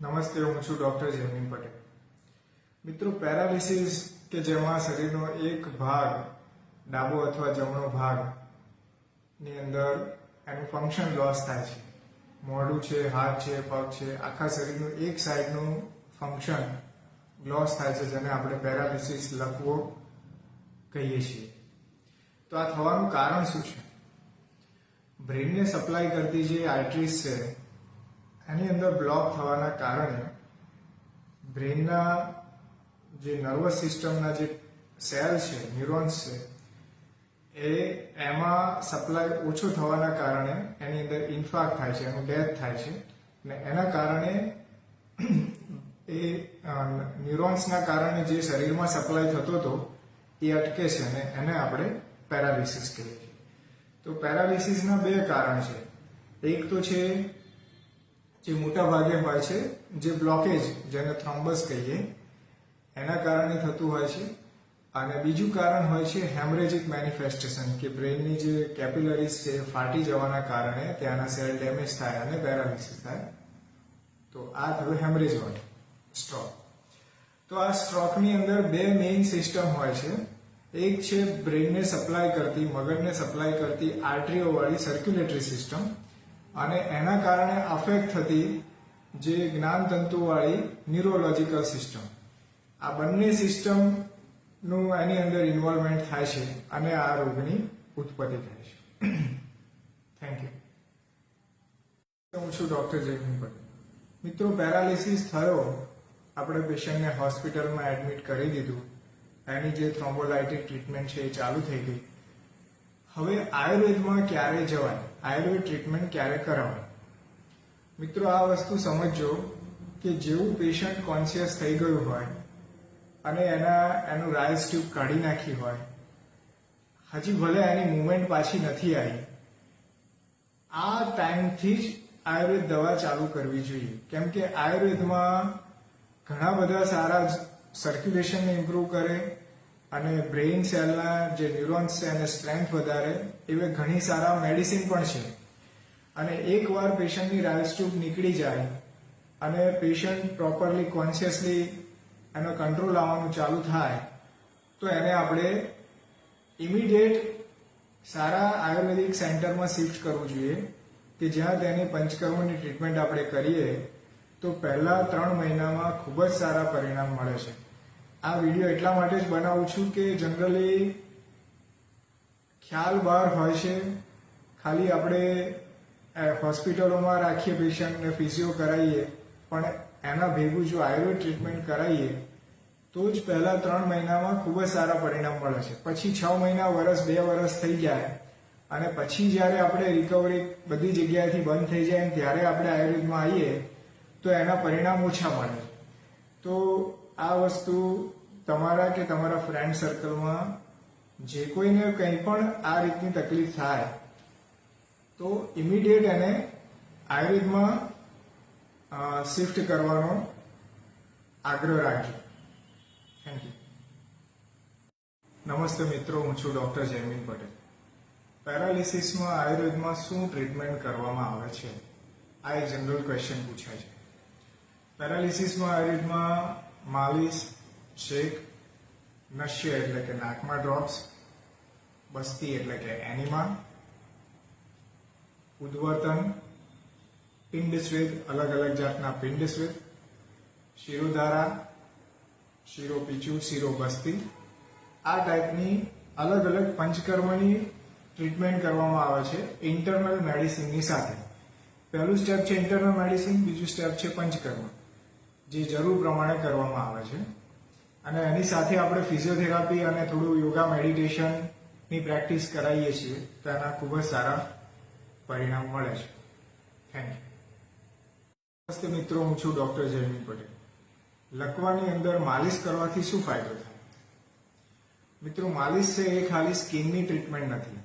નમસ્તે, હું છું ડોક્ટર જમીન પટેલ. મિત્રો, પેરાલિસિસ કે જેમાં શરીરનો એક ભાગ, ડાબો અથવા જમણો ભાગ, ની અંદર એનું ફંક્શન લોસ થાય છે. મોઢું છે, હાથ છે, પગ છે, આખા શરીરનું એક સાઈડનું ફંક્શન લોસ થાય છે, જેને આપણે પેરાલિસિસ લખવો કહીએ છીએ. તો આ થવાનું કારણ શું છે? બ્રેનને સપ્લાય કરતી જે આર્ટરીસ છે એની અંદર બ્લોક થવાના કારણે બ્રેનના જે નર્વસ સિસ્ટમના જે સેલ છે ન્યુરોન્સ છે, એ એમાં સપ્લાય ઓછો થવાના કારણે એની અંદર ઇન્ફાક્ટ થાય છે, એનું ડેથ થાય છે. અને એના કારણે એ ન્યુરોન્સના કારણે જે શરીરમાં સપ્લાય થતો હતો, એ અટકે છે અને એને આપણે પેરાલિસિસ કહીએ છીએ. તો પેરાલિસિસના બે કારણ છે. એક તો છે જે મોટા ભાગે હોય છે, જે બ્લોકેજ જેને થ્રોમ્બસ કહીએ, એના કારણે થતું હોય છે. અને બીજું કારણ હોય છે હેમરેજિક મેનિફેસ્ટેશન કે બ્રેનની જે કેપિલરીઝ છે, ફાટી જવાના કારણે ત્યાંના સેલ ડેમેજ થાય અને પેરાલિસિસ થાય. તો આ થયું હેમરેજ હોય સ્ટ્રોક તો આ સ્ટ્રોકની અંદર બે મેઇન સિસ્ટમ હોય છે. એક છે બ્રેનને સપ્લાય કરતી, મગજને સપ્લાય કરતી આર્ટ્રીઓવાળી સર્ક્યુલેટરી સિસ્ટમ અને એના કારણે અફેક્ટ થતી જે જ્ઞાનતંતુવાળી ન્યુરોલોજીકલ સિસ્ટમ આ બંને સિસ્ટમનું એની અંદર ઇન્વોલ્વમેન્ટ થાય છે અને આ રોગની ઉત્પત્તિ થાય છે. થેન્ક યુ હું છું ડોક્ટર જયમીન પટેલ મિત્રો પેરાલિસિસ થયો, આપણે પેશન્ટને હોસ્પિટલમાં એડમિટ કરી દીધું. એની જે થ્રોમ્બોલાઇટિક ટ્રીટમેન્ટ છે એ ચાલુ થઈ ગઈ. હવે આયુર્વેદમાં ક્યારે જવાય? આયુર્વેદ ટ્રીટમેન્ટ ક્યારે કરાવાય? મિત્રો, આ વસ્તુ સમજજો કે જેવું પેશન્ટ કોન્શિયસ થઈ ગયું હોય અને એના, એનું રાઇસ ટ્યુબ કાઢી નાખી હોય, હજી ભલે એની મુવમેન્ટ પાછી નથી આવી, આ ટાઈમથી જ આયુર્વેદ દવા ચાલુ કરવી જોઈએ. કેમ કે આયુર્વેદમાં ઘણા બધા સારા સર્ક્યુલેશનને ઇમ્પ્રૂવ કરે અને બ્રેઇન સેલના જે ન્યુરોન્સ છે એને સ્ટ્રેન્થ વધારે, એવા ઘણી સારા મેડિસિન પણ છે. અને એકવાર પેશન્ટની રાઇસ ટ્યુબ નીકળી જાય અને પેશન્ટ પ્રોપરલી, કોન્શિયસલી એનો કંટ્રોલ આવવાનું ચાલુ થાય, તો એને આપણે ઇમિડિયેટ સારા આયુર્વેદિક સેન્ટરમાં શિફ્ટ કરવું જોઈએ કે જ્યાં તેની પંચકર્મની ટ્રીટમેન્ટ આપણે કરીએ, તો પહેલા ત્રણ મહિનામાં ખૂબ જ સારા પરિણામ મળે છે. આ વીડિયો એટલા માટે જ બનાવું છું કે જનરલી ખ્યાલ બહાર હોય છે. ખાલી આપણે હોસ્પિટલોમાં રાખીએ પેશન્ટને ફિઝિયો કરાવીએ, પણ એના ભેગું જો આયુર્વેદ ટ્રીટમેન્ટ કરાવીએ, તો જ પહેલા ત્રણ મહિનામાં ખૂબ જ સારા પરિણામ મળે છે. પછી છ મહિના વરસ, બે વરસ થઈ જાય. અને પછી જ્યારે આપણે રિકવરી બધી જગ્યાએથી બંધ થઈ જાય ત્યારે આપણે આયુર્વેદમાં આવીએ, તો એના પરિણામ ઓછા મળે. તો આ વસ્તુ તમારા કે તમારા ફ્રેન્ડ સર્કલમાં જે કોઈને કંઈ પણ આ રીતની તકલીફ થાય, તો ઇમિડિયેટ એને આયુર્વેદમાં શિફ્ટ કરવાનો આગ્રહ રાખજો. થેન્ક યુ નમસ્તે મિત્રો, હું છું ડોક્ટર જયમીન પટેલ. પેરાલિસિસમાં આયુર્વેદમાં શું ટ્રીટમેન્ટ કરવામાં આવે છે? આ એક જનરલ ક્વેશ્ચન પૂછાય છે. પેરાલિસિસમાં આયુર્વેદમાં માલિશ, શેક, નશ્ય એટલે કે નાકમાં ડ્રોપ્સ બસ્તી એટલે કે એનિમા ઉદ્વર્તન, પિંડ સ્વેદ અલગ અલગ જાતના પિંડ સ્વેદ શિરોધારા શિરો પીછું શિરો બસ્તી આ ટાઈપની અલગ અલગ પંચકર્મની ટ્રીટમેન્ટ કરવામાં આવે છે ઇન્ટરનલ મેડિસિનની સાથે. પહેલું સ્ટેપ છે ઇન્ટરનલ મેડિસિન બીજું સ્ટેપ છે પંચકર્મ. જે જરૂર પ્રમાણે કરવામાં આવે છે. અને એની સાથે આપણે ફિઝિયોથેરાપી અને થોડું યોગા મેડિટેશનની પ્રેક્ટિસ કરાવીએ છીએ, તો એના ખૂબ જ સારા પરિણામ મળે છે. થેન્ક યુ નમસ્તે મિત્રો, હું છું ડોક્ટર જયમી પટેલ. લકવાની અંદર માલિશ કરવાથી શું ફાયદો થાય? મિત્રો, માલિશ છે એ ખાલી સ્કિનની ટ્રીટમેન્ટ નથી.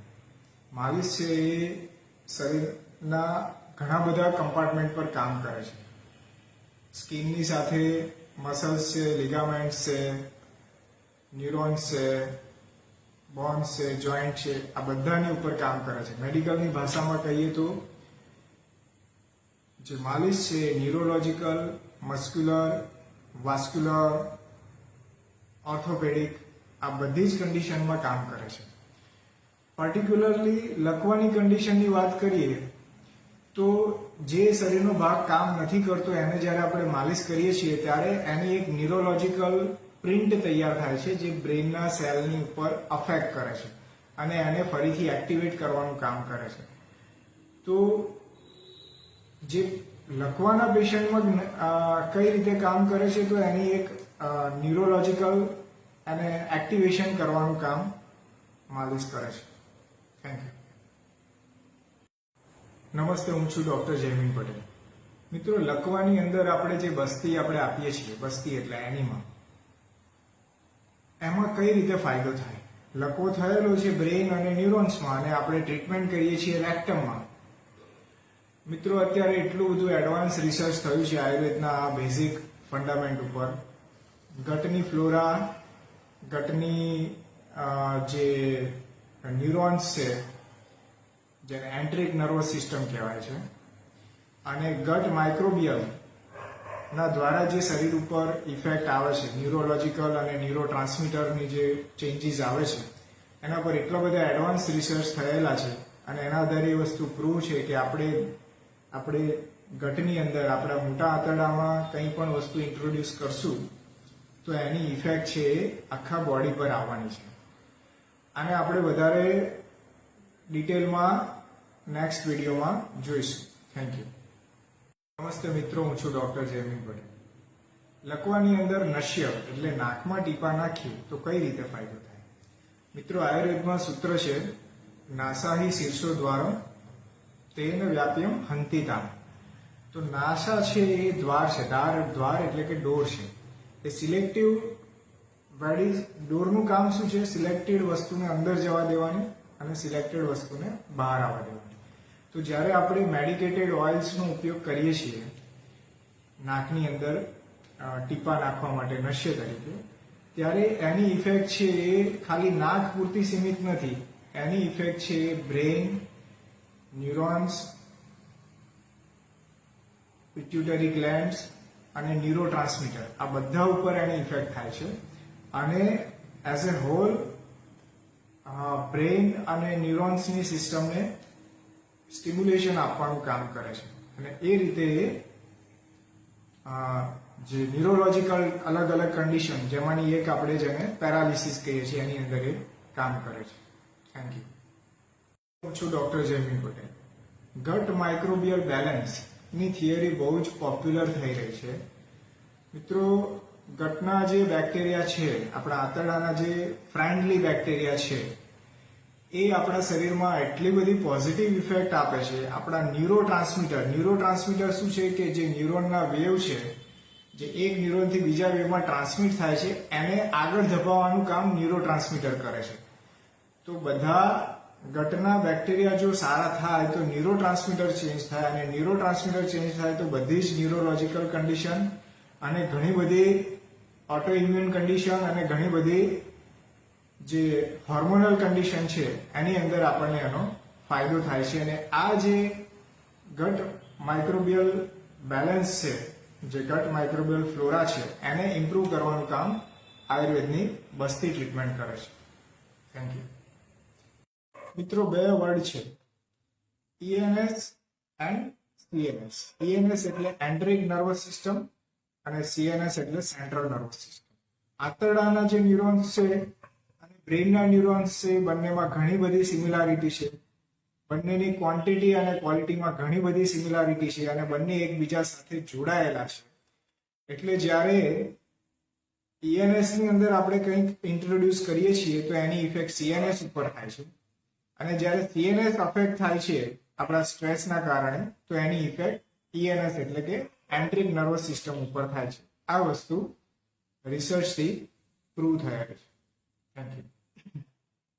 માલિશ છે એ શરીરના ઘણા બધા કમ્પાર્ટમેન્ટ પર કામ કરે છે. સ્કિનની સાથે મસલ્સ છે, લિગામેન્ટ્સ છે, ન્યુરોન્સ છે, બોન્સ છે, જોઈન્ટ છે, આ બધાની ઉપર કામ કરે છે. મેડિકલની ભાષામાં કહીએ તો જે માલિશ છે ન્યુરોલોજીકલ, મસ્ક્યુલર, વાસ્ક્યુલર, ઓર્થોપેડિક આ બધી જ કન્ડિશનમાં કામ કરે છે. પર્ટિક્યુલરલી લખવાની કન્ડિશનની વાત કરીએ તો જે શરીરનો ભાગ કામ નથી કરતો, એને જ્યારે આપણે માલિશ કરીએ છીએ, ત્યારે એની એક ન્યુરોલોજીકલ પ્રિન્ટ તૈયાર થાય છે, જે બ્રેઇનના સેલની ઉપર અફેક્ટ કરે છે અને એને ફરીથી એક્ટિવેટ કરવાનું કામ કરે છે. તો જે લખવાના પેશન્ટમાં કઈ રીતે કામ કરે છે, તો એની એક ન્યુરોલોજીકલ અને એક્ટિવેશન કરવાનું કામ માલિશ કરે છે. થેન્ક યુ નમસ્તે, હું છું ડોક્ટર જયમીન પટેલ. મિત્રો, લખવાની અંદર આપણે જે બસ્તી આપણે આપીએ છીએ, બસ્તી એટલે એનીમાં એમાં કઈ રીતે ફાયદો થાય? લકવો થયેલો છે બ્રેઇન અને ન્યુરોન્સમાં અને આપણે ટ્રીટમેન્ટ કરીએ છીએ રેક્ટમમાં મિત્રો, અત્યારે એટલું બધું એડવાન્સ રિસર્ચ થયું છે આયુર્વેદના આ બેઝિક ફંડામેન્ટ ઉપર. ગટની ફ્લોરા ગટની જે ન્યુરોન્સ છે જેને એન્ટ્રિક નર્વસ સિસ્ટમ કહેવાય છે, અને ગટ માઇક્રોબિયલ ના દ્વારા જે શરીર ઉપર ઇફેક્ટ આવે છે, ન્યુરોલોજીકલ અને ન્યુરો ટ્રાન્સમીટરની જે ચેન્જીસ આવે છે, એના પર એટલા બધા એડવાન્સ રિસર્ચ થયેલા છે, અને એના આધારે એ વસ્તુ પ્રૂવ છે કે આપણે આપણે ગટની અંદર, આપણા મોટા આંતરડામાં કંઈ પણ વસ્તુ ઇન્ટ્રોડ્યુસ કરશું, તો એની ઇફેક્ટ છે એ આખા બોડી પર આવવાની છે. આને આપણે વધારે ડિટેલમાં નેક્સ્ટ વિડીયોમાં જોઈશું. થેન્ક યુ નમસ્તે મિત્રો, હું છું ડોક્ટર જયમીન પટેલ લકવાની અંદર નશ્ય એટલે નાકમાં ટીપા નાખીએ તો કઈ રીતે ફાયદો થાય? મિત્રો, આયુર્વેદમાં સૂત્ર છે, નાસાહી શીર્ષો દ્વારો તેન વ્યાપ્યમ હંતિતા તો નાસા છે એ દ્વાર છે દ્વાર દ્વાર એટલે કે ડોર છે. એ સિલેક્ટિવ વેડીઝ ડોરનું કામ શું છે? સિલેક્ટેડ વસ્તુને અંદર જવા દેવાની. અને સિલેક્ટેડ વસ્તુને બહાર આવવા દેવાની તો જ્યારે આપણે મેડિકેટેડ ઓઇલ્સનો ઉપયોગ કરીએ છીએ, નાકની અંદર ટીપા નાખવા માટે, નશ્ય તરીકે, ત્યારે એની ઇફેક્ટ છે એ ખાલી નાક પૂરતી સીમિત નથી. એની ઇફેક્ટ છે એ બ્રેઇન ન્યુરોન્સ પિટ્યુટરી ગ્લેન્ડ્સ અને ન્યુરો ટ્રાન્સમીટર આ બધા ઉપર એની ઇફેક્ટ થાય છે. અને એઝ એ હોલ બ્રેઇન અને ન્યુરોન્સની સિસ્ટમને સ્ટિમ્યુલેશન આપવાનું કામ કરે છે. અને એ રીતે જે ન્યુરોલોજીકલ અલગ અલગ કન્ડિશન જેમાંની એક આપણે જેને પેરાલિસિસ કહીએ છીએ, એની અંદર એ કામ કરે છે. થેન્ક યુ હું છું doctor Jaimi Patel. Gut microbial બેલેન્સની theory બહુ જ પોપ્યુલર થઈ રહી છે. મિત્રો ગટના જે બેક્ટેરિયા છે, આપણા આંતરડાના જે ફ્રેન્ડલી બેક્ટેરિયા છે, એ આપણા શરીરમાં એટલી બધી પોઝિટિવ ઇફેક્ટ આપે છે. આપણા ન્યુરો ટ્રાન્સમીટર ન્યુરો ટ્રાન્સમીટર શું છે કે જે ન્યુરોનના વેવ છે, જે એક ન્યુરોનથી બીજા વેવમાં ટ્રાન્સમિટ થાય છે, એને આગળ ધપાવવાનું કામ ન્યુરો ટ્રાન્સમીટર કરે છે. તો બધા ગટના બેક્ટેરિયા જો સારા થાય, તો ન્યુરો ટ્રાન્સમીટર ચેન્જ થાય, અને ન્યુરો ટ્રાન્સમીટર ચેન્જ થાય તો બધી જ ન્યુરોલોજીકલ કન્ડિશન અને ઘણી બધી ઓટો ઇમ્યુન કન્ડિશન અને ઘણી બધી જે હોર્મોનલ કન્ડિશન છે, એની અંદર આપણને એનો ફાયદો થાય છે. અને આ જે ગટ માઇક્રોબિયલ બેલેન્સ છે, જે ગટ માઇક્રોબિયલ ફ્લોરા છે, એને ઇમ્પ્રૂવ કરવાનું કામ આયુર્વેદની બસ્તી ટ્રીટમેન્ટ કરે છે. થેન્ક યુ મિત્રો, બે વર્ડ છે. ઈએનએસ એન્ડ સીએનએસ ઈએનએસ એટલે એન્ડ્રિક નર્વસ સિસ્ટમ અને સીએનએસ એટલે સેન્ટ્રલ નર્વસ સિસ્ટમ આંતરડાના જે ન્યુરોન્સ છે અને બ્રેઇનના ન્યુરોન્સ છે, બંનેમાં ઘણી બધી સિમિલારિટી છે. બંનેની ક્વોન્ટિટી અને ક્વોલિટીમાં ઘણી બધી સિમિલારિટી છે અને બંને એકબીજા સાથે જોડાયેલા છે. એટલે જ્યારે ઈએનએસની અંદર આપણે કંઈક ઇન્ટ્રોડ્યુસ કરીએ છીએ, તો એની ઇફેક્ટ સીએનએસ ઉપર થાય છે. અને જ્યારે સીએનએસ અફેક્ટ થાય છે આપણા સ્ટ્રેસના કારણે, તો એની ઇફેક્ટ ઈએનએસ એટલે કે એન્ટ્રિક નર્વસ સિસ્ટમ ઉપર થાય છે. આ વસ્તુ રિસર્ચથી પ્રૂવ થયેલ છે. Thank you